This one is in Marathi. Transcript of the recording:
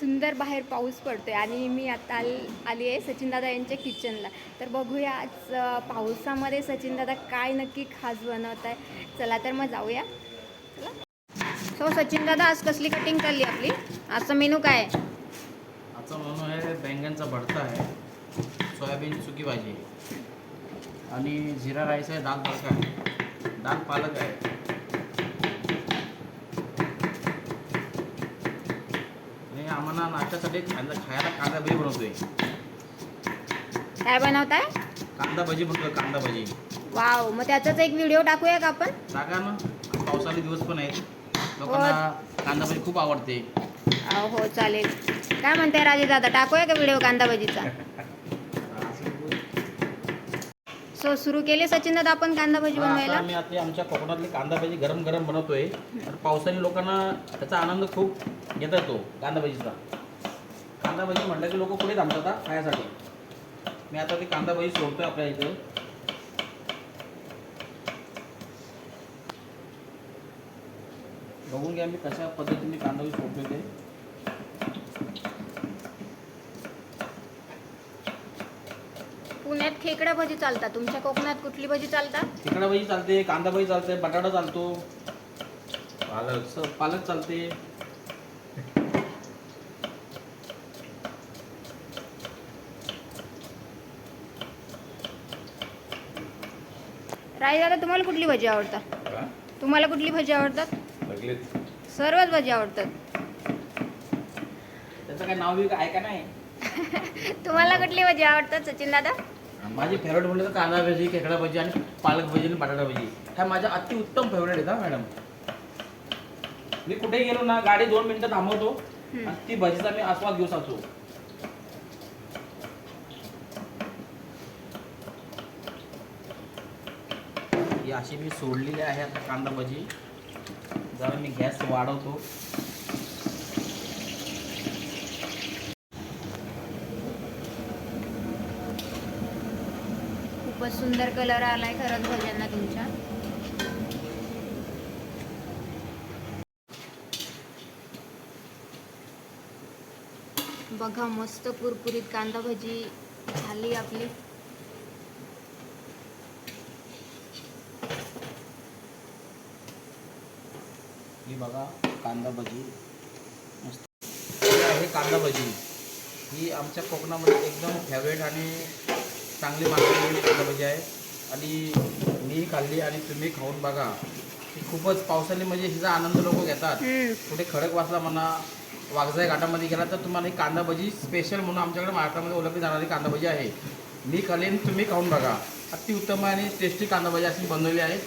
सुंदर बाहेर पाऊस पडतोय आणि मी आता आल आली आहे सचिनदादा यांच्या किचनला तर बघूया आज अ, पावसामध्ये सचिनदादा काय नक्की खास बनवत आहे. चला तर मग जाऊया. चला. सो सचिनदादा आज कसली कटिंग चालली आपली? आजचा मेनू काय? आहे आजचा मेनू आहे बैंगनचा भडता आहे सोयाबीन सुकी भाजी आणि जिरा राईस आहे दाल तडका आहे. दाल पालक आहे. आम्हाला नाश्त्यासाठी खायला खायला कांदा भजी बनवतोय. काय बनवताय? कांदा भजी बनवतोय कांदा भजी. वाव मग त्याचाच एक व्हिडिओ टाकूया का आपण? टाका ना. पावसाळी दिवस पण आहेत लोकांना कांदा भजी खूप आवडते. हो चालेल. काय म्हणताय राजे दादा टाकूया का व्हिडिओ कांदा भजीचा? सो सुरू केले सचिन दादा आपण कांदा भजी बनवायला? आम्ही आता आमच्या कोकणातली कांदा भजी गरम गरम बनवतोय. तर पावसाळी लोकांना त्याचा आनंद खूप घेता येतो कांदा भजीचा. कांदा भजी म्हटलं की लोक पुढे थांबतात हा खाण्यासाठी मी आता ती कांदा भजी सोडतोय आपल्या इथं. बघून घ्या मी कशा पद्धतीने कांदा भजी सोडतोय ते. खेकडा भजी चालतात. तुमच्या कोकणात कुठली भजी चालतात? तिकडा भजी चालते कांदा भजी चालते बटाटा चालतो. पालक स- पालक चालते. राजे दादा तुम्हाला कुठली भजी आवडतात? तुम्हाला कुठली भजी आवडतात? सर्वच भजी आवडतात. त्याचं काय नाव बी आहे का नाही? तुम्हाला कुठली भजी आवडतात सचिन दादा? माझी फेवरेट म्हणलं तर कांदा भजी खेकडा भजी आणि पालक भजी आणि बटाटा भजी. ह्या माझ्या अति उत्तम फेवरेट आहेत हा मॅडम मी कुठे गेलो ना गाडी दोन मिनिटं थांबवतो. आणि ती भजीचा मी आस्वाद घेऊ ही अशी मी सोडलेली आहे आता कांदा भजी. जरा मी गॅस वाढवतो. खूपच सुंदर कलर आलाय खरंच भजनला तुमच्या. बघा मस्त कुरकुरीत कांदा भजी झाली आपली. ही बघा कांदा भजी. मस्त. आहे कांदा भजी. ही आमच्या कोकणामध्ये एकदम फेवरेट आणि चांगली मागणी भजी आहे. आणि मी खाल्ली आणि तुम्ही खाऊन बघा. ही खूपच पावसाळी म्हणजे हिचा आनंद लोक घेतात. कुठे खडक वाचला म्हणा वाघजाई घाटामध्ये गेला तर तुम्हाला ही कांदा भजी स्पेशल म्हणून आमच्याकडे महाराष्ट्रामध्ये ओळखली जाणारी कांदा भजी आहे. मी खाल्ली आणि तुम्ही खाऊन बघा. अति उत्तम आणि टेस्टी कांदा भजी अशी बनवली आहे.